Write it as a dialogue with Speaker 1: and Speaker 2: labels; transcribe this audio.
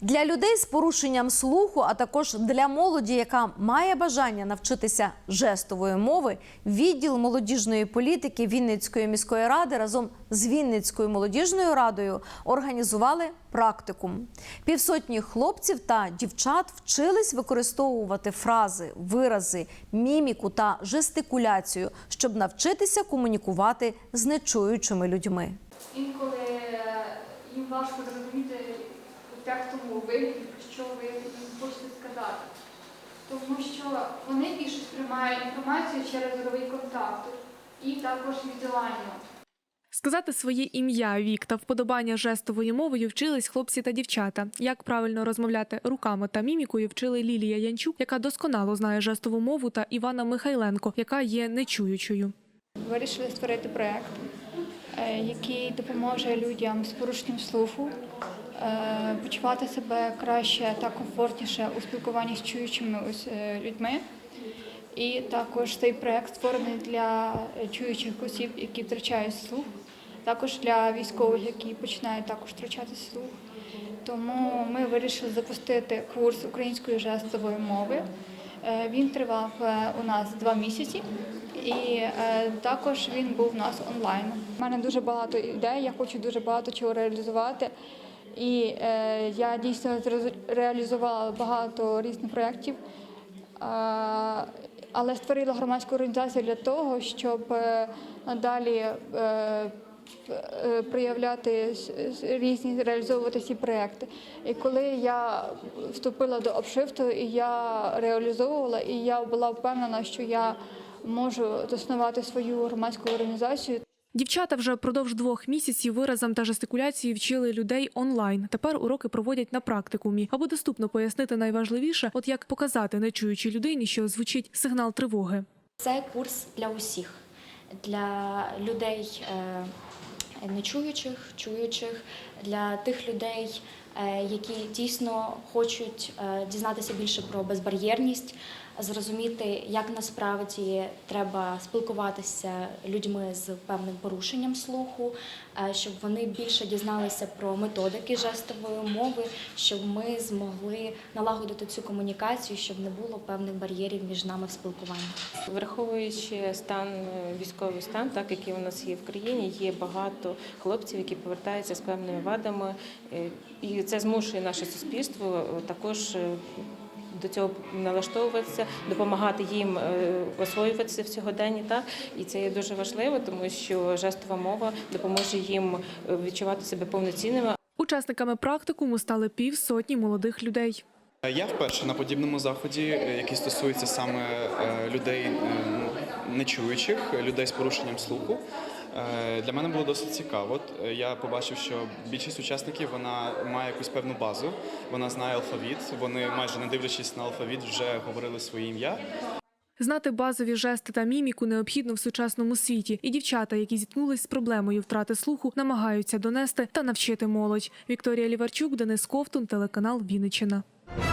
Speaker 1: Для людей з порушенням слуху, а також для молоді, яка має бажання навчитися жестової мови, відділ молодіжної політики Вінницької міської ради разом з Вінницькою молодіжною радою організували практикум. Півсотні хлопців та дівчат вчились використовувати фрази, вирази, міміку та жестикуляцію, щоб навчитися комунікувати з нечуючими людьми.
Speaker 2: Інколи е, їм важко зрозуміти у текстовому вигляді, що ви хочете сказати. Тому що вони більше сприймають інформацію через зоровий контакт і також візуально.
Speaker 3: Сказати своє ім'я, вік та вподобання жестовою мовою вчились хлопці та дівчата. Як правильно розмовляти руками та мімікою, вчили Лілія Янчук, яка досконало знає жестову мову, та Івана Михайленко, яка є нечуючою.
Speaker 2: Вирішили створити проєкт, е, який допоможе людям з порушенням слуху почувати себе краще та комфортніше у спілкуванні з чуючими е, людьми. І також цей проєкт створений для чуючих осіб, які втрачають слух, також для військових, які починають також втрачати слух. Тому ми вирішили запустити курс української жестової мови. Е, Він тривав е, у нас два місяці, і е, також він був у нас онлайн. У мене дуже багато ідей, я хочу дуже багато чого реалізувати. І е, я дійсно реалізувала багато різних проєктів, е, але створила громадську організацію для того, щоб е, е, е, проявляти різні, реалізовувати ці проекти. І коли я вступила до обшифту, і я реалізовувала, і я була впевнена, що я можу заснувати свою громадську організацію.
Speaker 3: Дівчата вже впродовж двох місяців виразам та жестикуляції вчили людей онлайн. Тепер уроки проводять на практикумі, аби доступно пояснити найважливіше, от як показати нечуючій людині, що звучить сигнал тривоги.
Speaker 4: Це курс для усіх, для людей е, нечуючих, чуючих, для тих людей, е, які дійсно хочуть е, дізнатися більше про безбар'єрність, зрозуміти, як насправді треба спілкуватися людьми з певним порушенням слуху, е, щоб вони більше дізналися про методики жестової мови, щоб ми змогли налагодити цю комунікацію, щоб не було певних бар'єрів між нами в спілкуванні.
Speaker 5: Враховуючи стан е, військовий стан, так який у нас є в країні, є багато хлопців, які повертаються з певними вадами, е, і це змушує наше суспільство також. До цього налаштовуватися, допомагати їм е, освоюватися в сьогоденні, так і це є дуже важливо, тому що жестова мова допоможе їм е, відчувати себе повноцінними,
Speaker 3: Учасниками практикуму стали півсотні молодих людей.
Speaker 6: Я вперше на подібному заході, е, який стосується саме людей е, нечуючих, людей з порушенням слуху. Е, Для мене було досить цікаво. Е, Я побачив, що більшість учасників вона має якусь певну базу, вона знає алфавіт. Вони майже не дивлячись на алфавіт, вже говорили своє ім'я.
Speaker 3: Знати базові жести та міміку необхідно в сучасному світі, і дівчата, які зіткнулись з проблемою втрати слуху, намагаються донести та навчити молодь. Вікторія Ліварчук, Денис Ковтун, телеканал Вінниччина.